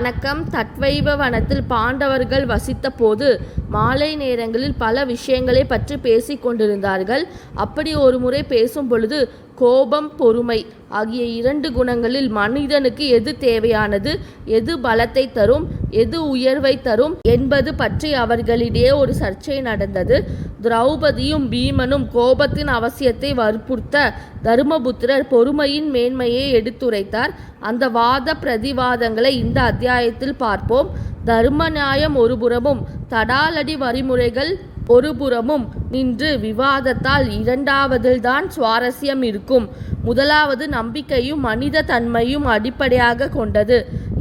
வணக்கம். தட்வைவ வனத்தில் பாண்டவர்கள் வசித்த போது மாலை நேரங்களில் பல விஷயங்களை பற்றி பேசிக் கொண்டிருந்தார்கள். அப்படி ஒரு முறை பேசும் பொழுது கோபம் பொறுமை ஆகிய இரண்டு குணங்களில் மனிதனுக்கு எது தேவையானது எது பலத்தை தரும் எது உயர்வை தரும் என்பது பற்றி அவர்களிடையே ஒரு சர்ச்சை நடந்தது. திரௌபதியும் பீமனும் கோபத்தின் அவசியத்தை வற்புறுத்த தருமபுத்திரர் பொறுமையின் மேன்மையை எடுத்துரைத்தார். அந்த வாத பிரதிவாதங்களை இந்த அத்தியாயத்தில் பார்ப்போம். தர்ம நியாயம் ஒருபுறமும் தடாலடி வரிமுறைகள் ஒருபுறமும் நின்று விவாதத்தால் இரண்டாவதில்தான் சுவாரஸ்யம் இருக்கும். முதலாவது நம்பிக்கையும் மனித தன்மையும் அடிப்படையாக கொண்டது.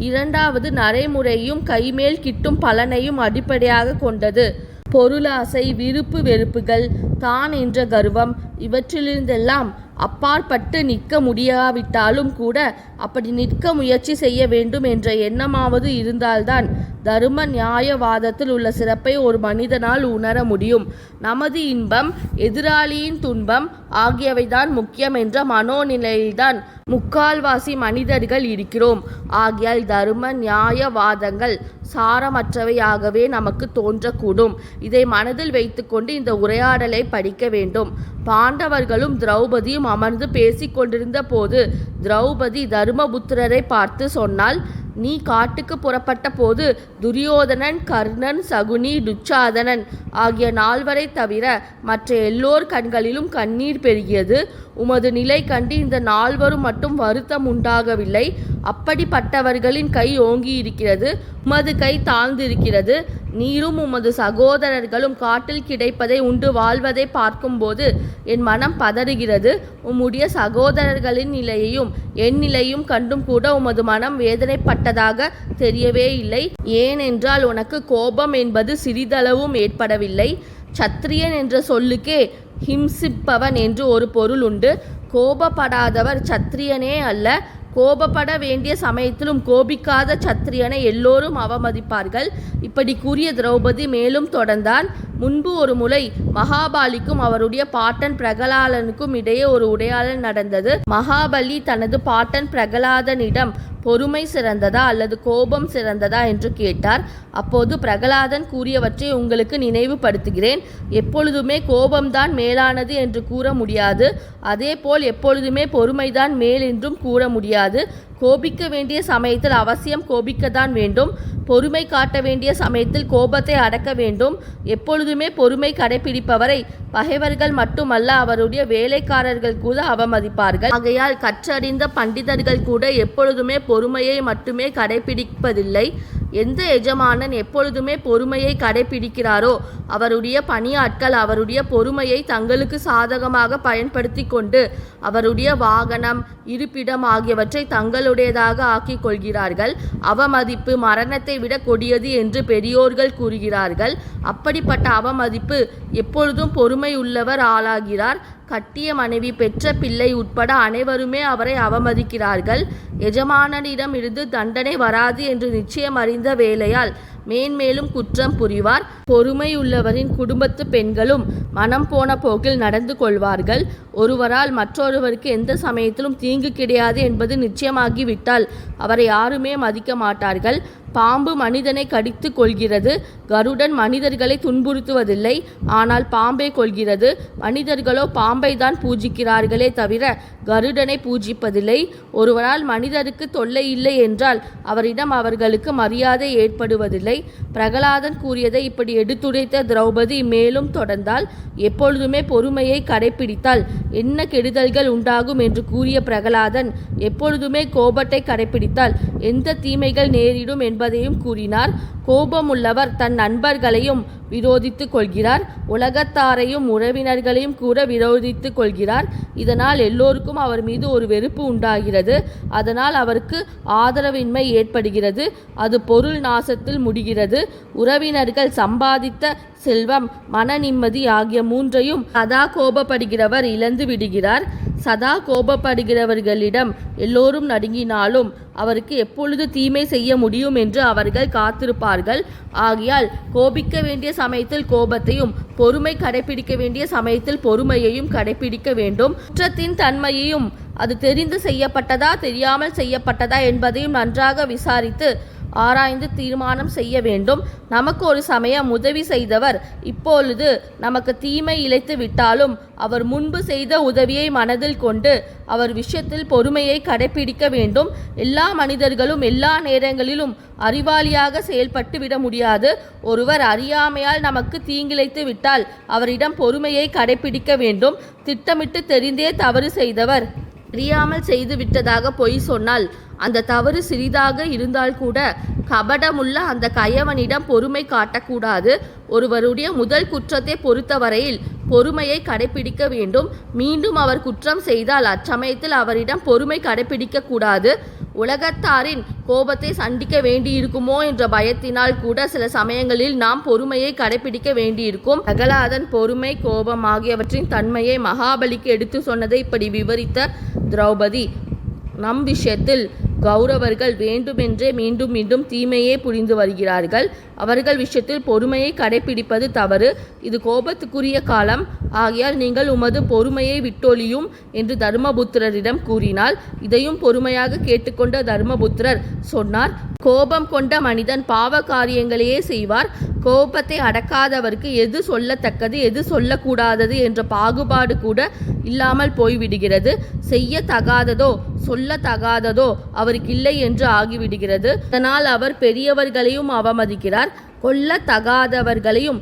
இரண்டாவது நடைமுறையும் கைமேல் கிட்டும் பலனையும் அடிப்படையாக கொண்டது. பொருளாசை விருப்பு வெறுப்புகள் தான் என்ற கர்வம் இவற்றிலிருந்தெல்லாம் அப்பாற்பட்டு நிற்க முடியாவிட்டாலும் கூட அப்படி நிற்க முயற்சி செய்ய வேண்டும் என்ற எண்ணமாவது இருந்தால்தான் தர்ம நியாயவாதத்தில் உள்ள சிறப்பை ஒரு மனிதனால் உணர முடியும். நமது இன்பம் எதிராளியின் துன்பம் ஆகியவைதான் முக்கியம் என்ற மனோநிலையில்தான் முக்கால்வாசி மனிதர்கள் இருக்கிறோம். ஆகியால் தர்ம நியாயவாதங்கள் சாரமற்றவையாகவே நமக்கு தோன்றக்கூடும். இதை மனதில் வைத்துக்கொண்டு இந்த உரையாடலை படிக்க வேண்டும். பாண்டவர்களும் திரௌபதியும் அமர்ந்து பேசிக் கொண்டிருந்த போது திரௌபதி தருமபுத்திரரை பார்த்து சொன்னாள் நீ காட்டுக்கு புறப்பட்ட போது துரியோதனன் கர்ணன் சகுனி துச்சாதனன் ஆகிய நால்வரை தவிர மற்ற எல்லோர் கண்களிலும் கண்ணீர் பெருகியது. உமது நிலை கண்டு இந்த நால்வரும் மட்டும் வருத்தம் உண்டாகவில்லை. அப்படிப்பட்டவர்களின் கை ஓங்கி இருக்கிறது உமது கை தாழ்ந்திருக்கிறது. நீரும் உமது சகோதரர்களும் காட்டில் கிடைப்பதை உண்டு வாழ்வதை பார்க்கும்போது என் மனம் பதறுகிறது. உம்முடைய சகோதரர்களின் நிலையையும் என் நிலையும் கண்டும் கூட உமது மனம் வேதனைப்பட்ட ஏற்பட்டதாக தெரியவே இல்லை. ஏனென்றால் உனக்கு கோபம் என்பது சிறிதளவும் ஏற்படவில்லை. சத்திரியன் என்ற சொல்லுக்கே ஹிம்சிப்பவன் என்று ஒரு பொருள் உண்டு. கோபப்படாதவர் சத்திரியனே அல்ல. கோபப்பட வேண்டிய சமயத்திலும் கோபிக்காத சத்திரியனை எல்லோரும் அவமதிப்பார்கள். இப்படி கூறிய திரௌபதி மேலும் தொடர்ந்தான். முன்பு ஒரு முறை மகாபாலிக்கும் அவருடைய பாட்டன் பிரகலாதனுக்கும் இடையே ஒரு உரையாடல் நடந்தது. மகாபலி தனது பாட்டன் பிரகலாதனிடம் பொறுமை சிறந்ததா அல்லது கோபம் சிறந்ததா என்று கேட்டார். அப்போது பிரகலாதன் கூறியவற்றை உங்களுக்கு நினைவுபடுத்துகிறேன். எப்பொழுதுமே கோபம்தான் மேலானது என்று கூற முடியாது. அதேபோல் எப்பொழுதுமே பொறுமைதான் மேல் என்றும் கூற முடியாது. கோபிக்க வேண்டிய சமயத்தில் அவசியம் கோபிக்கத்தான் வேண்டும். பொறுமை காட்ட வேண்டிய சமயத்தில் கோபத்தை அடக்க வேண்டும். எப்பொழுதுமே பொறுமை கடைபிடிப்பவரை பகைவர்கள் மட்டுமல்ல அவருடைய வேலைக்காரர்கள் கூட அவமதிப்பார்கள். ஆகையால் கற்றறிந்த பண்டிதர்கள் கூட எப்பொழுதுமே பொறுமையை மட்டுமே கடைபிடிப்பதில்லை. எந்த எஜமானன் எப்பொழுதுமே பொறுமையை கடைபிடிக்கிறாரோ அவருடைய பணியாட்கள் அவருடைய பொறுமையை தங்களுக்கு சாதகமாக பயன்படுத்தி கொண்டு அவருடைய வாகனம் இருப்பிடம் ஆகியவற்றை தங்களுடையதாக ஆக்கிக் கொள்கிறார்கள். அவமதிப்பு மரணத்தை விட கொடியது என்று பெரியோர்கள் கூறுகிறார்கள். அப்படிப்பட்ட அவமதிப்பு எப்பொழுதும் பொறுமை உள்ளவர் ஆளாகிறார். கட்டிய மனைவி பெற்ற பிள்ளை உட்பட அனைவருமே அவரை அவமதிக்கிறார்கள். எஜமானனிடம் இருந்து தண்டனை வராது என்று நிச்சயம் அறிந்த வேலையால் மேன்மேலும் குற்றம் புரிவார். பொறுமை உள்ளவரின் குடும்பத்து பெண்களும் மனம் போன போக்கில் நடந்து கொள்வார்கள். ஒருவரால் மற்றொருவருக்கு எந்த சமயத்திலும் தீங்கு கிடையாது என்பது நிச்சயமாகிவிட்டால் அவரை யாருமே மதிக்க மாட்டார்கள். பாம்பு மனிதனை கடித்து கொள்கிறது கருடன் மனிதர்களை துன்புறுத்துவதில்லை. ஆனால் பாம்பை கொள்கிறது மனிதர்களோ பாம்பை தான் பூஜிக்கிறார்களே தவிர கருடனை பூஜிப்பதில்லை. ஒருவரால் மனிதருக்கு தொல்லை இல்லை என்றால் அவரிடம் அவர்களுக்கு மரியாதை ஏற்படுவதில்லை. பிரகலாதன் கூறியதை இப்படி எடுத்துரைத்த திரௌபதி மேலும் தொடர்ந்தால் எப்பொழுதுமே பொறுமையை கடைபிடித்தால் என்ன கெடுதல்கள் உண்டாகும் என்று கூறிய பிரகலாதன் எப்பொழுதுமே கோபத்தை கடைபிடித்தால் எந்த தீமைகள் நேரிடும் என்று என்பதையும் கூறினார். கோபமுள்ளவர் தன் நண்பர்களையும் விரோதித்து கொள்கிறார் உலகத்தாரையும் உறவினர்களையும் கூட விரோதித்து கொள்கிறார் இதனால் எல்லோருக்கும் அவர் மீது ஒரு வெறுப்பு உண்டாகிறது. அதனால் அவருக்கு ஆதரவின்மை ஏற்படுகிறது. அது பொருள் நாசத்தில் முடிகிறது. உறவினர்கள் சம்பாதித்த செல்வம் மன நிம்மதி ஆகிய மூன்றையும் சதா கோபப்படுகிறவர் இழந்து விடுகிறார். சதா கோபப்படுகிறவர்களிடம் எல்லோரும் நடுங்கினாலும் அவருக்கு எப்பொழுது தீமை செய்ய முடியும் என்று அவர்கள் காத்திருப்பார்கள். ஆகையால் கோபிக்க வேண்டிய சமயத்தில் கோபத்தையும் பொறுமை கடைபிடிக்க வேண்டிய சமயத்தில் பொறுமையையும் கடைபிடிக்க வேண்டும். குற்றத்தின் தன்மையையும் அது தெரிந்து செய்யப்பட்டதா தெரியாமல் செய்யப்பட்டதா என்பதையும் நன்றாக விசாரித்து ஆராய்ந்து தீர்மானம் செய்ய வேண்டும். நமக்கு ஒரு சமயம் உதவி செய்தவர் இப்பொழுது நமக்கு தீமை இழைத்து விட்டாலும் அவர் முன்பு செய்த உதவியை மனதில் கொண்டு அவர் விஷயத்தில் பொறுமையை கடைபிடிக்க வேண்டும். எல்லா மனிதர்களும் எல்லா நேரங்களிலும் அறிவாளியாக செயல்பட்டு விட முடியாது. ஒருவர் அறியாமையால் நமக்கு தீங்கிழைத்து விட்டால் அவரிடம் பொறுமையை கடைபிடிக்க வேண்டும். திட்டமிட்டு தெரிந்தே தவறு செய்தவர் தெரியாமல் செய்து விட்டதாக பொய் சொன்னால் அந்த தவறு சிறிதாக இருந்தால் கூட கபடமுள்ள அந்த கயவனிடம் பொறுமை காட்டக்கூடாது. ஒருவருடைய முதல் குற்றத்தை பொறுத்தவரையில் பொறுமையை கடைபிடிக்க வேண்டும். மீண்டும் அவர் குற்றம் செய்தால் அச்சமயத்தில் அவரிடம் பொறுமை கடைபிடிக்க கூடாது உலகத்தாரின் கோபத்தை சண்டிக்க வேண்டியிருக்குமோ என்ற பயத்தினால் கூட சில சமயங்களில் நாம் பொறுமையை கடைபிடிக்க வேண்டியிருக்கும். அகலாதன் பொறுமை கோபம் ஆகியவற்றின் தன்மையை மகாபலிக்கு எடுத்து சொன்னதை இப்படி விவரித்த திரௌபதி நம் விஷயத்தில் கௌரவர்கள் வேண்டுமென்றே மீண்டும் மீண்டும் தீமையே புரிந்து வருகிறார்கள். அவர்கள் விஷயத்தில் பொறுமையை கடைபிடிப்பது தவறு. இது கோபத்துக்குரிய காலம். ஆகையால் நீங்கள் உமது பொறுமையை விட்டொழியும் என்று தர்மபுத்திரரிடம் கூறினாள். இதையும் பொறுமையாக கேட்டுக்கொண்ட தர்மபுத்திரர் சொன்னார் கோபம் கொண்ட மனிதன் பாவ காரியங்களையே செய்வார். கோபத்தை அடக்காதவருக்கு எது சொல்லத்தக்கது எது சொல்லக்கூடாதது என்ற பாகுபாடு கூட இல்லாமல் போய்விடுகிறது. செய்ய தகாததோ சொல்லத்தகாததோ அவருக்கு இல்லை என்று ஆகிவிடுகிறது. அதனால் அவர் பெரியவர்களையும் அவமதிக்கிறார் கொல்ல தகாதவர்களையும்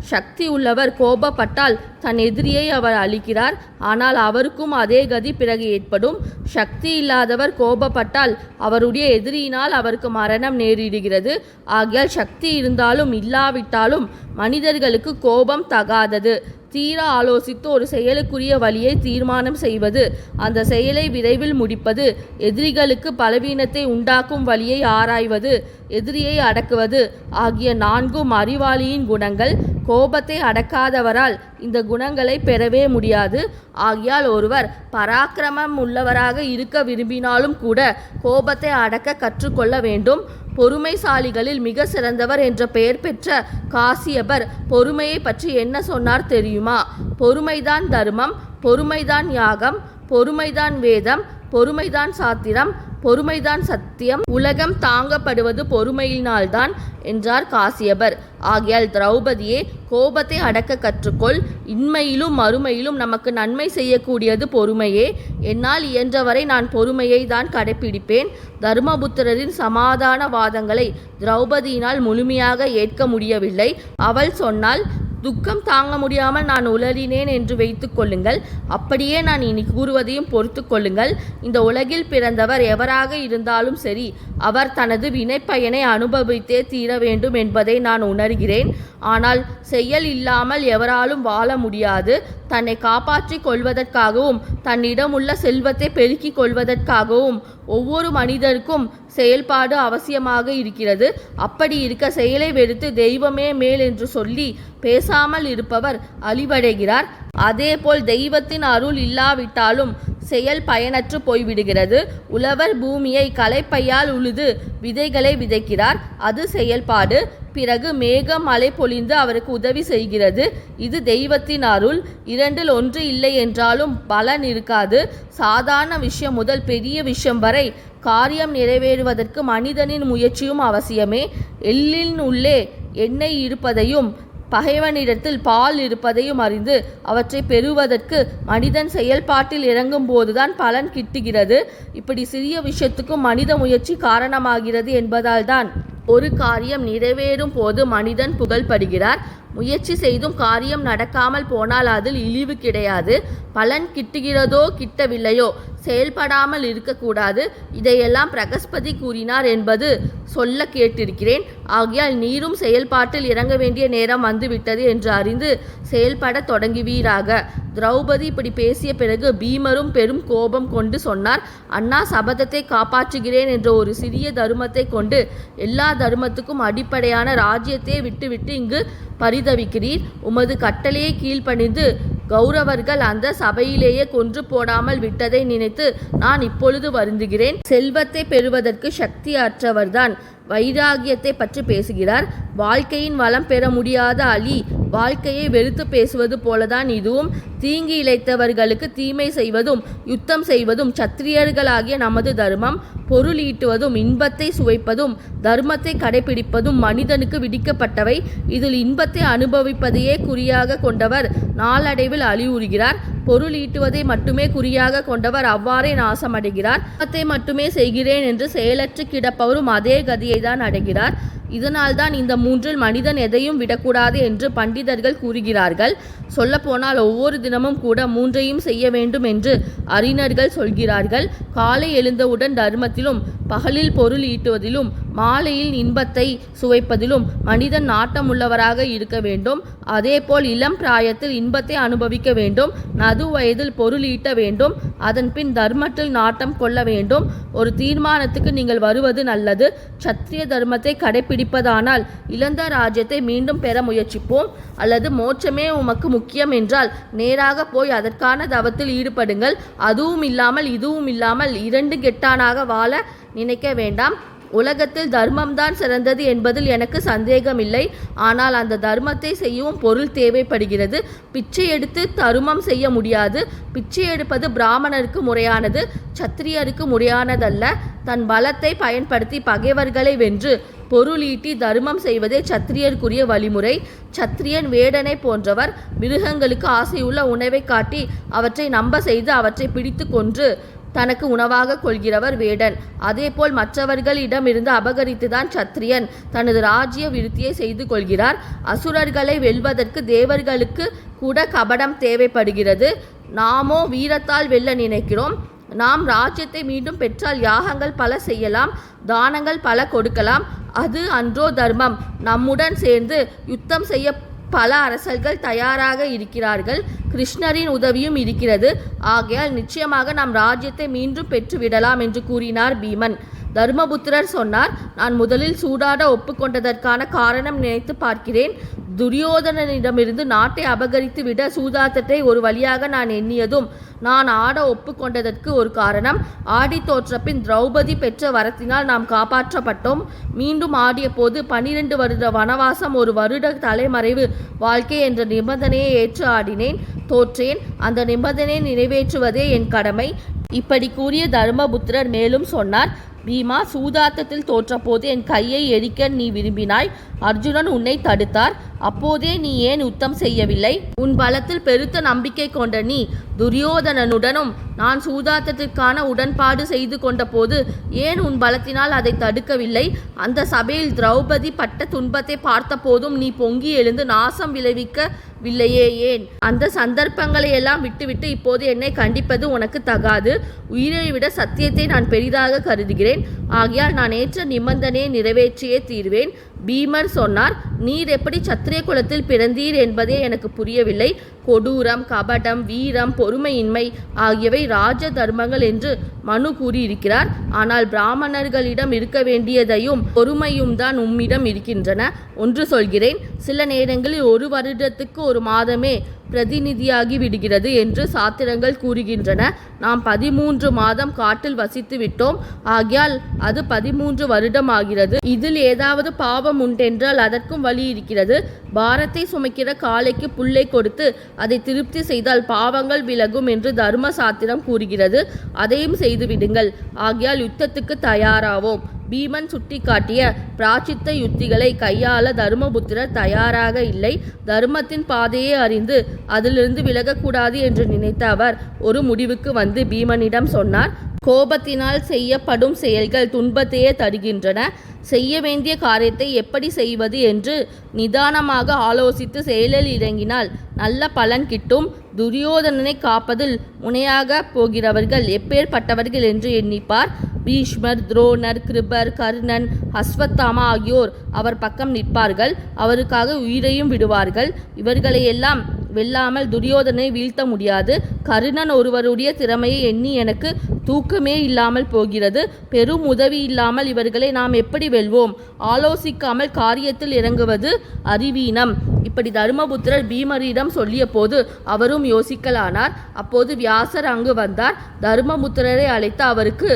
சக்தி உள்ளவர் கோபப்பட்டால் தன் எதிரியை அவர் அழிக்கிறார். ஆனால் அவருக்கும் அதே கதி பிறகு ஏற்படும். சக்தி இல்லாதவர் கோபப்பட்டால் அவருடைய எதிரியினால் அவருக்கு மரணம் நேரிடுகிறது. ஆகையால் சக்தி இருந்தாலும் இல்லாவிட்டாலும் மனிதர்களுக்கு கோபம் தகாதது. தீர ஆலோசித்து ஒரு செயலுக்குரிய வழியை தீர்மானம் செய்வது. அந்த செயலை விரைவில் முடிப்பது. எதிரிகளுக்கு பலவீனத்தை உண்டாக்கும் வழியை ஆராய்வது. எதிரியை அடக்குவது. ஆகிய நான்கும் அறிவாளியின் குணங்கள். கோபத்தை அடக்காதவரால் இந்த குணங்களை பெறவே முடியாது. ஆகையால் ஒருவர் பராக்கிரமம் உள்ளவராக இருக்க விரும்பினாலும் கூட கோபத்தை அடக்க கற்றுக்கொள்ள வேண்டும். பொறுமைசாலிகளில் மிக சிறந்தவர் என்ற பெயர் பெற்ற காசியபர் பொறுமையை பற்றி என்ன சொன்னார் தெரியுமா? பொறுமைதான் தர்மம் பொறுமைதான் யாகம் பொறுமைதான் வேதம் பொறுமைதான் சாத்திரம் பொறுமைதான் சத்தியம். உலகம் தாங்கப்படுவது பொறுமையினால்தான் என்றார் காசியபர். ஆகையால் திரௌபதியே கோபத்தை அடக்க கற்றுக்கொள். இன்மையிலும் மறுமையிலும் நமக்கு நன்மை செய்யக்கூடியது பொறுமையே. என்னால் இயன்றவரை நான் பொறுமையை தான் கடைபிடிப்பேன் தர்மபுத்திரரின் சமாதான வாதங்களை திரௌபதியினால் முழுமையாக ஏற்க முடியவில்லை. அவள் சொன்னால் துக்கம் தாங்க முடியாமல் நான் உளறினேன் என்று வைத்துக் கொள்ளுங்கள். அப்படியே நான் இனி கூறுவதையும் பொறுத்து கொள்ளுங்கள். இந்த உலகில் பிறந்தவர் எவராக இருந்தாலும் சரி அவர் தனது வினைப்பயனை அனுபவித்தே தீர வேண்டும் என்பதை நான் உணர்கிறேன். ஆனால் செயல் இல்லாமல் எவராலும் வாழ முடியாது. தன்னை காப்பாற்றிக் கொள்வதற்காகவும் தன்னிடம் உள்ள செல்வத்தை பெருக்கிக் கொள்வதற்காகவும் ஒவ்வொரு மனிதருக்கும் செயல்பாடு அவசியமாக இருக்கிறது. அப்படி இருக்க செயலை வெறுத்து தெய்வமே மேல் என்று சொல்லி பேசாமல் இருப்பவர் அழிவடைகிறார். அதேபோல் தெய்வத்தின் அருள் இல்லாவிட்டாலும் செயல் பயனற்று போய்விடுகிறது. உழவர் பூமியை களைப்பையால் உழுது விதைகளை விதைக்கிறார். அது செயல்பாடு. பிறகு மேகம் மழை பொழிந்து அவருக்கு உதவி செய்கிறது. இது தெய்வத்தின் அருள். இரண்டில் ஒன்று இல்லை என்றாலும் பலன் இருக்காது. சாதாரண விஷயம் முதல் பெரிய விஷயம் வரை காரியம் நிறைவேறுவதற்கு மனிதனின் முயற்சியும் அவசியமே. எள்ளின் உள்ளே எண்ணெய் இருப்பதையும் பகைவனிடத்தில் பால் இருப்பதையும் அறிந்து அவற்றை பெறுவதற்கு மனிதன் செயல்பாட்டில் இறங்கும் போதுதான் பலன் கிட்டுகிறது. இப்படி சிறிய விஷயத்துக்கும் மனித முயற்சி காரணமாகிறது என்பதால்தான் ஒரு காரியம் நிறைவேறும் போது மனிதன் புகழ்படுகிறார். முயற்சி செய்தும் காரியம் நடக்காமல் போனால் அதில் இழிவு கிடையாது. பலன் கிட்டுகிறதோ கிட்டவில்லையோ செயல்படாமல் இருக்கக்கூடாது. இதையெல்லாம் பிரகஸ்பதி கூறினார் என்பது சொல்ல கேட்டிருக்கிறேன். ஆகையால் நீரும் செயல்பாட்டில் இறங்க வேண்டிய நேரம் வந்துவிட்டது என்று அறிந்து செயல்பட தொடங்குவீராக. திரௌபதி இப்படி பேசிய பிறகு பீமரும் பெரும் கோபம் கொண்டு சொன்னார். அண்ணா சபதத்தை காப்பாற்றுகிறேன் என்ற ஒரு சிறிய தருமத்தை கொண்டு எல்லா தருமத்துக்கும் அடிப்படையான ராஜ்யத்தை விட்டுவிட்டு இங்கு பரிதவிக்கிறீர். உமது கட்டளையை கீழ்ப்பணிந்து கௌரவர்கள் அந்த சபையிலேயே கொன்று போடாமல் விட்டதை நினைத்து நான் இப்பொழுது வருந்துகிறேன். செல்வத்தை பெறுவதற்கு சக்தி அற்றவர்தான் வைராகியத்தை பற்றி பேசுகிறார். வாழ்க்கையின் வளம் பெற முடியாத அலி வாழ்க்கையை வெறுத்து பேசுவது போலதான் இதுவும். தீங்கி இழைத்தவர்களுக்கு தீமை செய்வதும் யுத்தம் செய்வதும் சத்திரியர்களாகிய நமது தர்மம். பொருள் ஈட்டுவதும் இன்பத்தை சுவைப்பதும் தர்மத்தை கடைபிடிப்பதும் மனிதனுக்கு விதிக்கப்பட்டவை. இதில் இன்பத்தை அனுபவிப்பதையே குறியாக கொண்டவர் நாளடைவில் அழிவுறுகிறார். பொருள் ஈட்டுவதை மட்டுமே குறியாக கொண்டவர் அவ்வாறே நாசமடைகிறார். தர்மத்தை மட்டுமே செய்கிறேன் என்று செயலற்று கிடப்பவரும் அதே கதியை தான் அடைகிறார். இதனால்தான் இந்த மூன்றில் மனிதன் எதையும் விடக்கூடாது என்று பண்டிதர்கள் கூறுகிறார்கள். சொல்லப்போனால் ஒவ்வொரு தினமும் கூட மூன்றையும் செய்ய வேண்டும் என்று அறிஞர்கள் சொல்கிறார்கள். காலை எழுந்தவுடன் தர்மத்திலும் பகலில் பொருள் ஈட்டுவதிலும் மாலையில் இன்பத்தை சுவைப்பதிலும் மனிதன் நாட்டமுள்ளவராக இருக்க வேண்டும். அதேபோல் இளம் பிராயத்தில் இன்பத்தை அனுபவிக்க வேண்டும். நது வயதில் பொருள் ஈட்ட வேண்டும். அதன் பின் தர்மத்தில் நாட்டம் கொள்ள வேண்டும். ஒரு தீர்மானத்துக்கு நீங்கள் வருவது நல்லது. சத்திரிய தர்மத்தை பிடிப்பதானால் இழந்த ராஜ்யத்தை மீண்டும் பெற முயற்சிப்போம். அல்லது மோட்சமே உமக்கு முக்கியம் என்றால் நேராக போய் அதற்கான தவத்தில் ஈடுபடுங்கள். அதுவும் இல்லாமல் இதுவும் இல்லாமல் இரண்டு கெட்டானாக வாழ நினைக்க வேண்டாம். உலகத்தில் தர்மம்தான் சிறந்தது என்பதில் எனக்கு சந்தேகமில்லை. ஆனால் அந்த தர்மத்தை செய்யவும் பொருள் தேவைப்படுகிறது. பிச்சை எடுத்து தருமம் செய்ய முடியாது. பிச்சை எடுப்பது பிராமணருக்கு முறையானது சத்திரியருக்கு முறையானதல்ல. தன் பலத்தை பயன்படுத்தி பகைவர்களை வென்று பொருளீட்டி தர்மம் செய்வதே சத்திரியருக்குரிய வழிமுறை. சத்திரியன் வேடனை போன்றவர் மிருகங்களுக்கு ஆசையுள்ள உணவை காட்டி அவற்றை நம்ப செய்து அவற்றை பிடித்து கொன்று தனக்கு உணவாக கொள்கிறவர் வேடன். அதேபோல் மற்றவர்களிடமிருந்து அபகரித்துதான் சத்திரியன் தனது ராஜ்ய விருத்தியை செய்து கொள்கிறார். அசுரர்களை வெல்வதற்கு தேவர்களுக்கு கூட கபடம் தேவைப்படுகிறது. நாமோ வீரத்தால் வெல்ல நினைக்கிறோம். நாம் ராஜ்யத்தை மீண்டும் பெற்றால் யாகங்கள் பல செய்யலாம் தானங்கள் பல கொடுக்கலாம். அது அன்றோ தர்மம். நம்முடன் சேர்ந்து யுத்தம் செய்ய பல அரசர்கள் தயாராக இருக்கிறார்கள். கிருஷ்ணரின் உதவியும் இருக்கிறது. ஆகையால் நிச்சயமாக நம் ராஜ்யத்தை மீண்டும் பெற்றுவிடலாம் என்று கூறினார் பீமன். தர்மபுத்திரர் சொன்னார் நான் முதலில் சூடாட ஒப்புக்கொண்டதற்கான காரணம் நினைத்து பார்க்கிறேன். துரியோதனனிடமிருந்து நாட்டை அபகரித்து விட சூதாட்டத்தை ஒரு வழியாக நான் எண்ணியதும் நான் ஆட ஒப்புக்கொண்டதற்கு ஒரு காரணம். ஆடி தோற்றப்பின் திரௌபதி பெற்ற வரத்தினால் நாம் காப்பாற்றப்பட்டோம். மீண்டும் ஆடிய போது பனிரெண்டு வருட வனவாசம் ஒரு வருட தலைமறைவு வாழ்க்கை என்ற நிபந்தனையை ஏற்று ஆடினேன். தோற்றேன் அந்த நிபந்தனையை நிறைவேற்றுவதே என் கடமை. இப்படி கூறிய தர்மபுத்திரர் மேலும் சொன்னார் பீமா சூதாட்டத்தில் தோற்றபோது என் கையை எரிக்க நீ விரும்பினாய். அர்ஜுனன் உன்னை தடுத்தார். அப்போதே நீ ஏன் யுத்தம் செய்யவில்லை? உன் பலத்தில் பெருத்த நம்பிக்கை கொண்ட நீ துரியோதனனுடனும் நான் சூதாட்டத்திற்கான உடன்பாடு செய்து கொண்டபோது ஏன் உன் பலத்தினால் அதை தடுக்கவில்லை? அந்த சபையில் திரௌபதி பட்ட துன்பத்தை பார்த்தபோதும் நீ பொங்கி எழுந்து நாசம் விளைவிக்கவில்லையே ஏன்? அந்த சந்தர்ப்பங்களை எல்லாம் விட்டுவிட்டு இப்போது என்னை கண்டிப்பது உனக்கு தகாது. உயிரை விட சத்தியத்தை நான் பெரிதாக கருதுகிறேன். ஆகையால் நான் ஏற்ற நிபந்தனையை நிறைவேற்றியே தீர்வேன். பீமர் சொன்னார் நீர் எப்படி சத்திரிய குலத்தில் பிறந்தீர் என்பதே எனக்கு புரியவில்லை. கொடூரம் கபடம் வீரம் பொறுமையின்மை ஆகியவை ராஜ தர்மங்கள் என்று மனு கூறியிருக்கிறார். ஆனால் பிராமணர்களிடம் இருக்க வேண்டியதையும் பொறுமையும் தான் உம்மிடம் இருக்கின்றன. ஒன்று சொல்கிறேன் சில நேரங்களில் ஒரு வருடத்துக்கு ஒரு மாதமே பிரதிநிதியாகி விடுகிறது என்று சாத்திரங்கள் கூறுகின்றன. நாம் பதிமூன்று மாதம் காட்டில் வசித்து விட்டோம். ஆகியால் அது பதிமூன்று வருடம் ஆகிறது இதில் ஏதாவது பாவம் உண்டென்றால் அதற்கும் வழி இருக்கிறது. பாரத்தை சுமைக்கிற காளைக்கு புல்லை கொடுத்து அதை திருப்தி செய்தால் பாவங்கள் விலகும் என்று தர்ம சாத்திரம் கூறுகிறது. அதையும் செய்துவிடுங்கள். ஆகியால் யுத்தத்துக்கு தயாராவோம். பீமன் சுட்டிக்காட்டிய பிராச்சித்த யுத்திகளை கையாள தர்மபுத்திரர் தயாராக இல்லை. தர்மத்தின் பாதையை அறிந்து அதிலிருந்து விலகக்கூடாது என்று நினைத்த அவர் ஒரு முடிவுக்கு வந்து பீமனிடம் சொன்னார். கோபத்தினால் செய்யப்படும் செயல்கள் துன்பத்தையே தருகின்றன. செய்ய வேண்டிய காரியத்தை எப்படி செய்வது என்று நிதானமாக ஆலோசித்து செயலில் இறங்கினால் நல்ல பலன் கிட்டும். துரியோதனனை காப்பதில் முனையாக போகிறவர்கள் எப்பேற்பட்டவர்கள் என்று எண்ணிப்பார். பீஷ்மர் துரோணர் கிருபர் கர்ணன் அஸ்வத்தாமா ஆகியோர் அவர் பக்கம் நிற்பார்கள். அவருக்காக உயிரையும் விடுவார்கள். இவர்களையெல்லாம் வெல்லாமல் துரியோதனை வீழ்த்த முடியாது. கருணன் ஒருவருடைய திறமையை எண்ணி எனக்கு தூக்கமே இல்லாமல் போகிறது. பெரும் உதவி இல்லாமல் இவர்களை நாம் எப்படி வெல்வோம்? ஆலோசிக்காமல் காரியத்தில் இறங்குவது அறிவீனம். இப்படி தருமபுத்திரர் பீமரிடம் சொல்லிய போது அவரும் யோசிக்கலானார். அப்போது வியாசர் அங்கு வந்தார். தருமபுத்திரரை அழைத்து அவருக்கு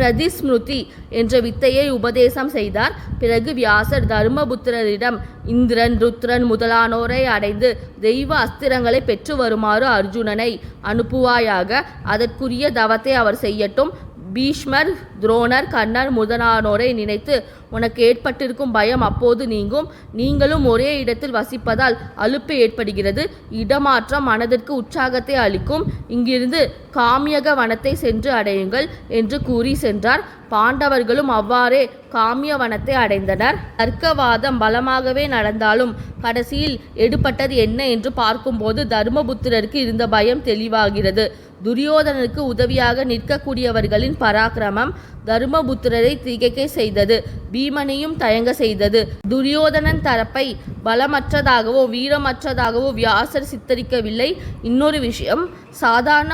பிரதிஸ்மிருதி என்ற வித்தையை உபதேசம் செய்தார். பிறகு வியாசர் தருமபுத்திரரிடம் இந்திரன் ருத்ரன் முதலானோரை அடைந்து தெய்வ அஸ்திரங்களை பெற்று வருமாறு அர்ஜுனனை அனுப்புவாயாக அதற்குரிய தவத்தை அவர் செய்யட்டும். பீஷ்மர் துரோணர் கர்ணர் முதலானோரை நினைத்து உனக்கு ஏற்பட்டிருக்கும் பயம் அப்போது நீங்கும். நீங்களும் ஒரே இடத்தில் வசிப்பதால் அலுப்பு ஏற்படுகிறது. இடமாற்றம் மனதிற்கு உற்சாகத்தை அளிக்கும். இங்கிருந்து காமியக வனத்தை சென்று அடையுங்கள் என்று கூறி சென்றார். பாண்டவர்களும் அவ்வாறே காமிய வனத்தை அடைந்தனர். தர்க்கவாதம் பலமாகவே நடந்தாலும் கடைசியில் எடுபட்டது என்ன என்று பார்க்கும்போது தர்மபுத்திரருக்கு இருந்த பயம் தெளிவாகிறது. துரியோதனனுக்கு உதவியாக நிற்கக்கூடியவர்களின் பராக்கிரமம் தர்மபுத்திரரை திகைக்க செய்தது. பீமனையும் தயங்க செய்தது. துரியோதனன் தரப்பை பலமற்றதாகவோ வீரமற்றதாகவோ வியாசர் சித்தரிக்கவில்லை. இன்னொரு விஷயம் சாதாரண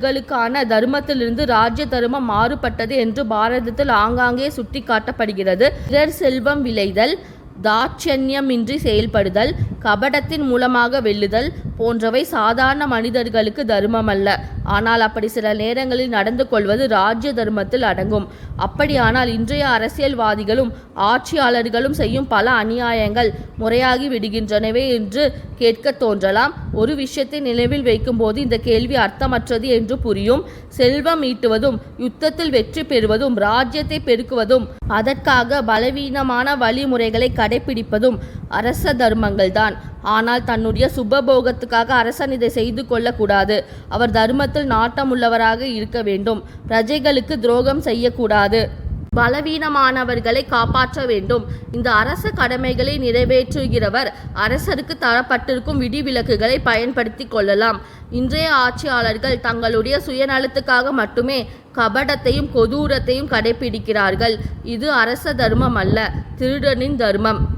மனிதர்களுக்கான தர்மத்திலிருந்து ராஜ்ய தர்மம் மாறுபட்டது என்று பாரதத்தில் ஆங்காங்கே சுட்டி காட்டப்படுகிறது பிறர் செல்வம் விளைதல் தாட்சண்யமின்றி செயல்படுதல் கபடத்தின் மூலமாக வெல்லுதல் போன்றவை சாதாரண மனிதர்களுக்கு தர்மமல்ல ஆனால் அப்படி சில நேரங்களில் நடந்து கொள்வது ராஜ்ய தர்மத்தில் அடங்கும். அப்படியானால் இன்றைய அரசியல்வாதிகளும் ஆட்சியாளர்களும் செய்யும் பல அநியாயங்கள் முறையாகி விடுகின்றனவே என்று கேட்க தோன்றலாம். ஒரு விஷயத்தை நினைவில் வைக்கும்போது இந்த கேள்வி அர்த்தமற்றது என்று புரியும். செல்வம் ஈட்டுவதும் யுத்தத்தில் வெற்றி பெறுவதும் ராஜ்யத்தை பெருக்குவதும் அதற்காக பலவீனமான வழிமுறைகளை கடைபிடிப்பதும் அரச தர்மங்கள் தான். ஆனால் தன்னுடைய சுபபோகத்துக்காக அரசன் இதை செய்து கொள்ளக்கூடாது. அவர் தர்மத்தில் நாட்டமுள்ளவராக இருக்க வேண்டும். பிரஜைகளுக்கு துரோகம் செய்யக்கூடாது. பலவீனமானவர்களை காப்பாற்ற வேண்டும். இந்த அரச கடமைகளை நிறைவேற்றுகிறவர் அரசருக்கு தரப்பட்டிருக்கும் விதிவிலக்குகளை பயன்படுத்தி கொள்ளலாம். இன்றைய ஆட்சியாளர்கள் தங்களுடைய சுயநலத்துக்காக மட்டுமே கபடத்தையும் கொதூரத்தையும் கடைபிடிக்கிறார்கள் இது அரச தர்மம் அல்ல திருடனின் தர்மம்.